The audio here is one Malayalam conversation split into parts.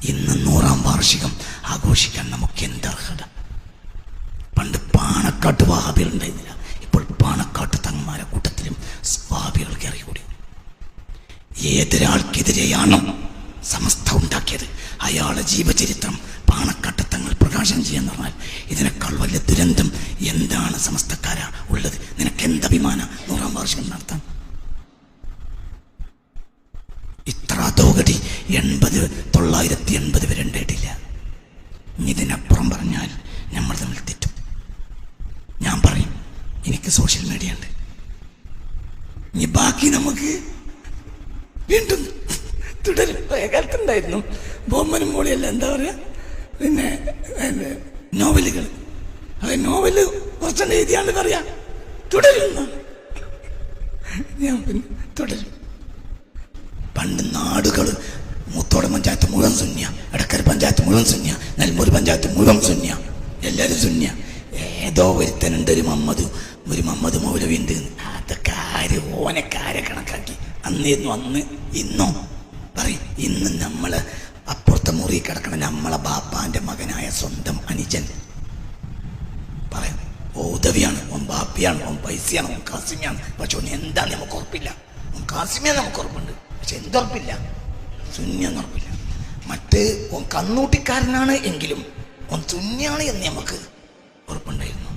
ഇന്ന് നൂറാം വാർഷികം ആഘോഷിക്കാൻ നമുക്ക് എന്തർഹത പണ്ട് പാണക്കാട്ട് വാഹാബികൾ ഉണ്ടായിരുന്നില്ല ഇപ്പോൾ പാണക്കാട്ട് തങ്ങന്മാരെ കൂട്ടത്തിലും സ്വാബികൾ കയറി കൂടി ഏതൊരാൾക്കെതിരെയാണോ സമസ്ത ഉണ്ടാക്കിയത്? അയാളെ ജീവചരിത്രം പാണക്കാട്ട് തങ്ങൾ പ്രകാശനം ചെയ്യാൻ പറഞ്ഞാൽ ഇതിനേക്കാൾ വലിയ ദുരന്തം എന്താണ് സമസ്തക്കാരാ ഉള്ളത്? നിനക്ക് എന്തഭിമാന നൂറാം വാർഷികം നടത്താൻ? ഇത്ര അധോഗതി എൺപത് തൊള്ളായിരത്തി എൺപത് വരെ ഉണ്ടായിട്ടില്ല ഇതിനപ്പുറം പറഞ്ഞാൽ നമ്മൾ തമ്മിൽ തെറ്റും. ഞാൻ പറയും എനിക്ക് സോഷ്യൽ മീഡിയ ഉണ്ട്. ഇനി ബാക്കി നമുക്ക് വീണ്ടും തുടരും. കാലത്തുണ്ടായിരുന്നു. ബോമ്മനും മോളിയല്ല എന്താ പറയാ? പിന്നെ നോവലുകൾ. അത് നോവൽ കുറച്ച് എഴുതിയാണ്ട് പറയാം തുടരും. ഞാൻ പിന്നെ തുടരും. പണ്ട് നാടുകൾ മുത്തോട് പഞ്ചായത്ത് മുഴുവൻ സുന്യ. എടക്കര പഞ്ചായത്ത് മുഴുവൻ സുന്യ. നെൽമൂർ പഞ്ചായത്ത് മുഴുവൻ സുന്യ. എല്ലാവരും സുന്യ. ഏതോ ഒരുത്തനുണ്ട് ഒരു മമ്മദ്. ഒരു മമ്മദ് മൗലവി ഉണ്ട് അതൊക്കെ ആര്? ഓനക്കാരെ കണക്കാക്കി. അന്നിരുന്നു അന്ന് ഇന്നോ? പറയും ഇന്ന് നമ്മൾ അപ്പുറത്തെ മുറി കിടക്കണ നമ്മളെ ബാപ്പാന്റെ മകനായ സ്വന്തം അനുജൻ. പറയാം ഓ ഉദവിയാണ്. ഓൻ ബാപ്പിയാണ്. ഓൻ പൈസയാണ്. ഓൻ കാസിമിയാണ്. പക്ഷെ ഓൻ എന്താ നമുക്ക് ഉറപ്പില്ല. ഓൻ കാസിമിയാണ് നമുക്ക് ഉറപ്പുണ്ട്. പക്ഷെ എന്തുറപ്പില്ല? ശൂന്യെന്ന് ഉറപ്പില്ല മറ്റ് കന്നൂട്ടിക്കാരനാണ് എങ്കിലും ഓൻ ശൂന്യാണ് എന്ന് നമുക്ക് ഉറപ്പുണ്ടായിരുന്നു.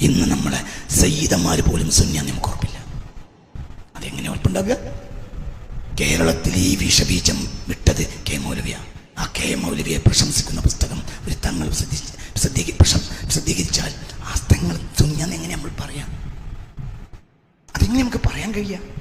ഇന്ന് നമ്മളെ സയ്യിദന്മാർ പോലും സുന്നിയാന്ന് നമുക്ക് ഉറപ്പില്ല. അതെങ്ങനെ ഉറപ്പുണ്ടാവുക? കേരളത്തിൽ ഈ വിഷബീജം വിട്ടത് കെ മൗലവിയ. ആ കെ മൗലവിയെ പ്രശംസിക്കുന്ന പുസ്തകം ഒരു തങ്ങൾ പ്രസിദ്ധി- പ്രസിദ്ധീകരി- പ്രസിദ്ധീകരിച്ചാൽ ആ തങ്ങൾ തുഞ്ഞാന്ന് എങ്ങനെ നമ്മൾ പറയാം? അതെങ്ങനെ നമുക്ക് പറയാൻ കഴിയാം?